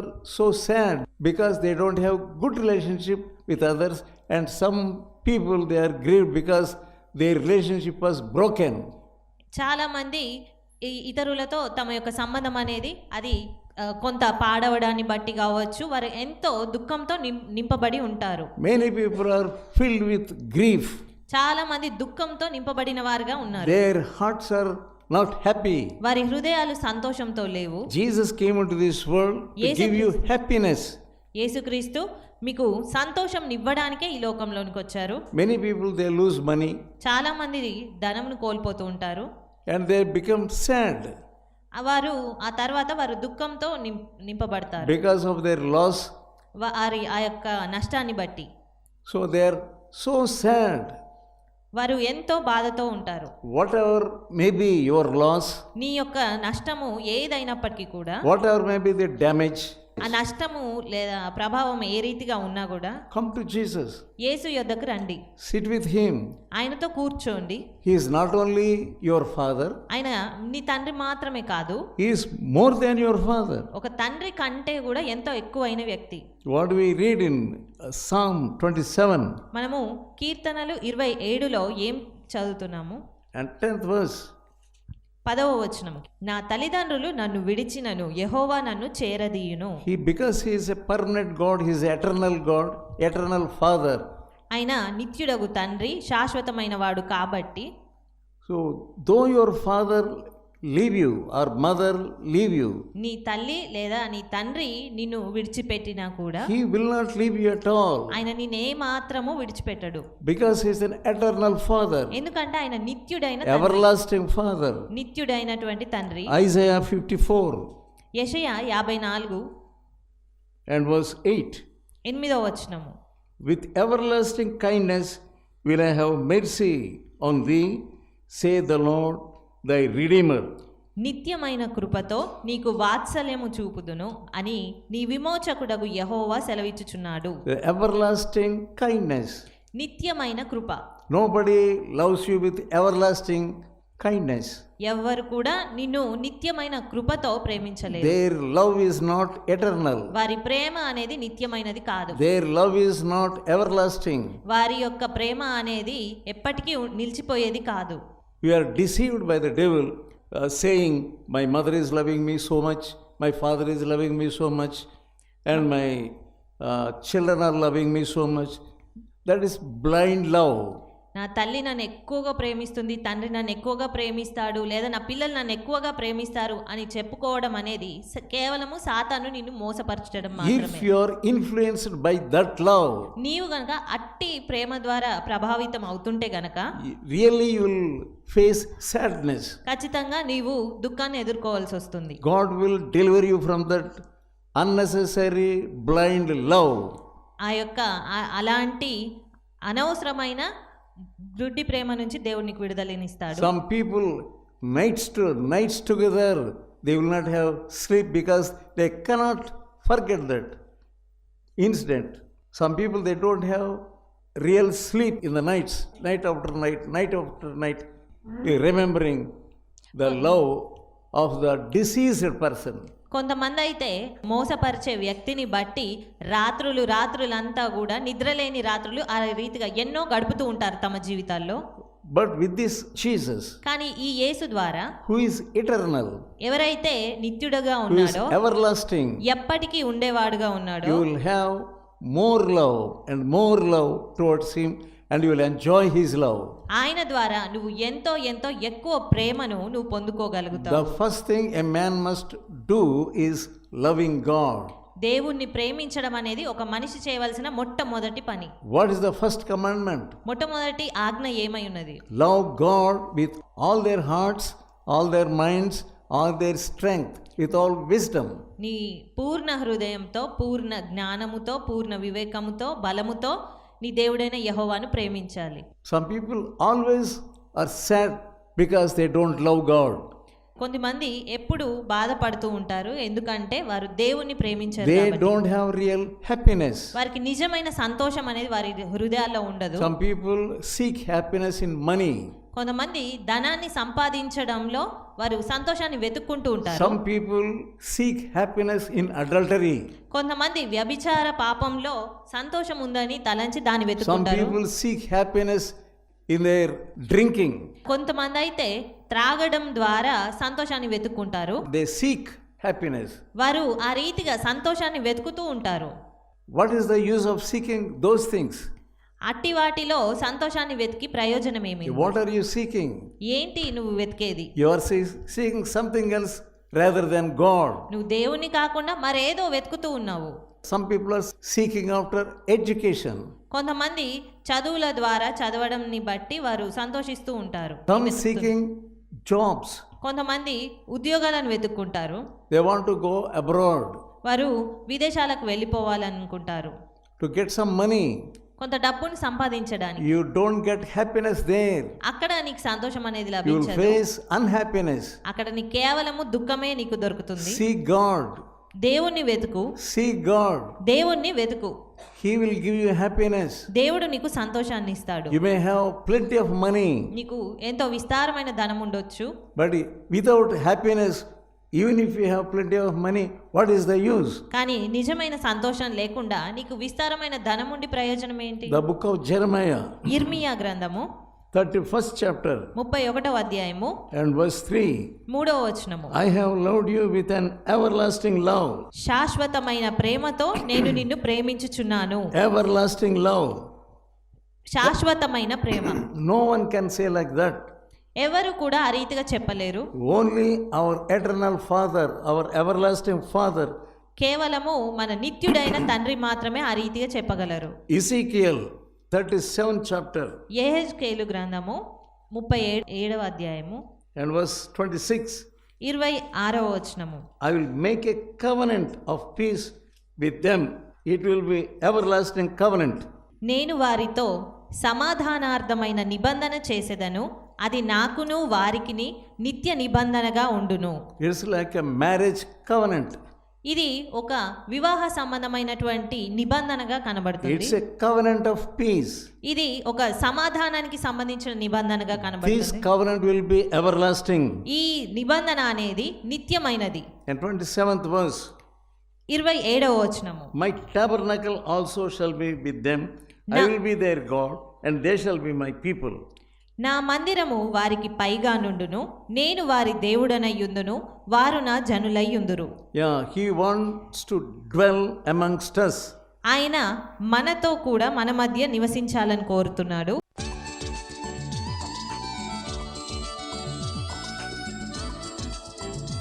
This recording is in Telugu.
are so sad because they don't have good relationship with others and some people they are grieved because their relationship was broken. చాలామంది ఈ ఇతరులతో తమ యొక్క సంబంధం అనేది అది కొంత పాడవడాన్ని బట్టి కావచ్చు వారు ఎంతో దుఃఖంతో నింపబడి ఉంటారు Many people are filled with grief. చాలా మంది దుఃఖంతో నింపబడిన వారుగా ఉన్నారు Their hearts are not happy వారి హృదయాలు సంతోషంతో లేవు. Jesus came to this world give you happiness యేసుక్రీస్తు మీకు సంతోషం నివ్వడానికే ఈ లోకంలోనికి వచ్చారు. Many people they lose money చాలా మంది ధనమును కోల్పోతూ ఉంటారు. అండ్ దే బికమ్ సాడ్ వారు ఆ తర్వాత వారు దుఃఖంతో నింపబడతారు. బికాస్ ఆఫ్ దేర్ లాస్ వారి ఆ యొక్క నష్టాన్ని బట్టి. So they are so sad వారు ఎంతో బాధతో ఉంటారు. Whatever may be your loss నీ యొక్క నష్టము ఏదైనప్పటికీ కూడా whatever may be the damage ఆ నష్టము లేదా ప్రభావం ఏ రీతిగా ఉన్నా కూడా కమ్ టు జీసస్ యేసు యొద్దకు రండి. సిట్ విత్ హిమ్ ఆయనతో కూర్చోండి. He is not only your father ఆయన నీ తండ్రి మాత్రమే కాదు he is more than your father ఒక తండ్రి కంటే కూడా ఎంతో ఎక్కువైన వ్యక్తి. What we read in Psalm 27 మనము కీర్తనలు 27 లో ఏం చదువుతున్నాము? 10th verse. పదవ వచనము. నా తల్లిదండ్రులు నన్ను విడిచినను యహోవా నన్ను చేరదీయును. He because is a permanent God he is eternal God eternal ఆయన నిత్యుడగు తండ్రి శాశ్వతమైన వాడు కాబట్టి. So though your father leave you or mother leave you నీ తల్లి లేదా నీ తండ్రి నిన్ను విడిచిపెట్టినా కూడా he will not leave you at all ఆయన నిన్ను ఏ మాత్రము విడిచిపెట్టడు. Because he is an eternal father ఎందుకంటే ఆయన నిత్యుడైన ఎవర్లాస్టింగ్ ఫాదర్ నిత్యుడైనటువంటి తండ్రి. ఐజయా 54 యెషయా 54 అండ్ వర్స్ 8 8వ వచనము. With everlasting kindness will I have mercy on the say the Lord thy redeemer నిత్యమైన కృపతో నీకు వాత్సల్యము చూపుదును అని నీ విమోచకుడకు యహోవా సెలవిచ్చుచున్నాడు. ఎవర్ లాస్టింగ్ కైండ్నెస్ నిత్యమైన కృప. Nobody loves you with everlasting kindness ఎవరు కూడా నిన్ను నిత్యమైన కృపతో ప్రేమించలేదు their love is not eternal వారి ప్రేమ అనేది నిత్యమైనది కాదు. Their love is not everlasting వారి యొక్క ప్రేమ అనేది ఎప్పటికీ నిలిచిపోయేది కాదు. We are deceived by the devil, uh, saying, My mother is loving me so much, my father is loving me so much, and my uh, children are loving me so much. That is blind love. నా తల్లి నన్ను ఎక్కువగా ప్రేమిస్తుంది తండ్రి నన్ను ఎక్కువగా ప్రేమిస్తాడు లేదా నా పిల్లలు నన్ను ఎక్కువగా ప్రేమిస్తారు అని చెప్పుకోవడం అనేది కేవలము సాతాను నిన్ను మోసపరచడం you are influenced by that love, నీవు గనక అట్టి ప్రేమ ద్వారా ప్రభావితం అవుతుంటే గనక you will face sadness. ఖచ్చితంగా నీవు దుఃఖాన్ని ఎదుర్కోవాల్సి వస్తుంది God will deliver you from that unnecessary blind love. ఆ యొక్క అలాంటి అనవసరమైన గుడ్డి ప్రేమ నుంచి దేవుడు నీకు విడుదలనిస్తాడు Some people nights to nights together they will not have sleep because they cannot forget that incident. Some people they don't have real sleep in the nights, night after night, night after night, remembering the love of the deceased person. కొంతమంది అయితే మోసపరిచే వ్యక్తిని బట్టి రాత్రులు రాత్రులంతా కూడా నిద్రలేని రాత్రులు ఆ రీతిగా ఎన్నో గడుపుతూ ఉంటారు తమ జీవితాల్లో. But with this Jesus, కానీ ఈ యేసు ద్వారా who is eternal, ఎవరైతే నిత్యుడుగా ఉన్నాడో everlasting, ఎప్పటికీ ఉండేవాడుగా ఉన్నాడో you will have more love and more love towards him and you'll enjoy his love ఆయన ద్వారా నువ్వు ఎంతో ఎంతో ఎక్కువ ప్రేమను నువ్వు పొందుకోగలుగుతావు. The first thing a man must do is loving God దేవుణ్ణి ప్రేమించడం అనేది ఒక మనిషి చేయవలసిన మొట్టమొదటి పని. What is the first commandment మొట్టమొదటి ఆజ్ఞ ఏమై ఉన్నది? Love God with all their hearts all their minds all their strength with all wisdom నీ పూర్ణ హృదయంతో పూర్ణ జ్ఞానముతో పూర్ణ వివేకముతో బలముతో నీ దేవుడైన యహోవాను ప్రేమించాలి. Some people always are sad because they don't love God కొంతమంది ఎప్పుడు బాధపడుతూ ఉంటారు ఎందుకంటే వారు దేవుణ్ణి ప్రేమించారు they don't have real happiness వారికి నిజమైన సంతోషం అనేది వారి హృదయాల్లో ఉండదు. Some people seek happiness in money కొంతమంది ధనాన్ని సంపాదించడంలో వారు సంతోషాన్ని వెతుక్కుంటూ ఉంటారు. Some people seek happiness in adultery కొంతమంది వ్యభిచార పాపంలో సంతోషం ఉందని తలంచి దాన్ని వెతుకుంటారు some people seek happiness in their drinking కొంతమంది అయితే త్రాగడం ద్వారా సంతోషాన్ని వెతుక్కుంటారు. దే సీక్ హ్యాపీనెస్ వారు ఆ రీతిగా సంతోషాన్ని వెతుకుతూ ఉంటారు. What is the use of seeking those things అట్టి వాటిలో సంతోషాన్ని వెతికి ప్రయోజనం ఏమి వాట్ ఆర్ యు సీకింగ్ ఏంటి నువ్వు వెతికేది? You are seeking something else rather than God నువ్వు దేవుని కాకుండా మరేదో వెతుకుతూ ఉన్నావు. Some people are seeking after education కొంతమంది చదువుల ద్వారా చదవడంని బట్టి వారు సంతోషిస్తూ ఉంటారు. సమ్ సీకింగ్ జాబ్స్ కొంతమంది ఉద్యోగాలను వెతుక్కుంటారు. They want to go abroad వారు విదేశాలకు వెళ్ళిపోవాలనుకుంటారు. టు గెట్ సమ్ మనీ కొంత డబ్బును సంపాదించడానికి You don't get happiness there. అక్కడ నీకు సంతోషం అనేది లభించదు face unhappiness. అక్కడ నీకు కేవలము దుఃఖమే నీకు దొరుకుతుంది Seek God. దేవుణ్ణి వెతుకు Seek God. దేవుణ్ణి వెతుకు He will give you happiness. దేవుడు నీకు సంతోషాన్ని ఇస్తాడు You may have plenty of money, నీకు ఎంతో విస్తారమైన ధనం ఉండొచ్చు but without happiness, even if you have plenty of money what is the use కానీ నిజమైన సంతోషం లేకుండా నీకు విస్తారమైన ధనం ఉండి ప్రయోజనం ఏంటి? ద బుక్ ఆఫ్ జెర్మయా ఇర్మియా గ్రంథము థర్టీ ఫస్ట్ చాప్టర్ ముప్పై ఒకటో అధ్యాయము అండ్ వర్స్ త్రీ మూడవ వచనము. I have loved you with an everlasting love శాశ్వతమైన ప్రేమతో నేను నిన్ను ప్రేమించుచున్నాను. ఎవర్ లాస్టింగ్ లవ్ శాశ్వతమైన ప్రేమ. No one can say like that ఎవరు కూడా ఆ రీతిగా చెప్పలేరు. Only our eternal father our everlasting father కేవలము మన నిత్యుడైన తండ్రి మాత్రమే ఆ రీతిగా చెప్పగలరు. ఇసికియల్ థర్టీ సెవెన్ చాప్టర్ ఏహెచ్కేలు గ్రంథము ముప్పై ఏడు ఏడవ అధ్యాయము అండ్ ట్వంటీ సిక్స్ ఇరవై ఆరవ వచనము. I will make a covenant of peace with them it will be everlasting covenant నేను వారితో సమాధానార్థమైన నిబంధన చేసేదను. అది నాకును వారికి నిత్య నిబంధనగా ఉండును. It's like a marriage covenant ఇది ఒక వివాహ సంబంధమైనటువంటి నిబంధనగా కనబడుతుంది. It's a covenant of peace ఇది ఒక సమాధానానికి సంబంధించిన నిబంధనగా కనబడుతుంది. This covenant will be everlasting ఈ నిబంధన అనేది నిత్యమైనది. 27th వర్స్ ఇరవై ఏడవ వచనము. My tabernacle also shall be with them I will be their God and they shall be my people నా మందిరము వారికి పైగా నుండును నేను వారి దేవుడనయ్యుందును వారు నా జనులయ్యుందురు Yeah, He wants to dwell amongst us. ఆయన మనతో కూడా మన మధ్య నివసించాలని కోరుతున్నాడు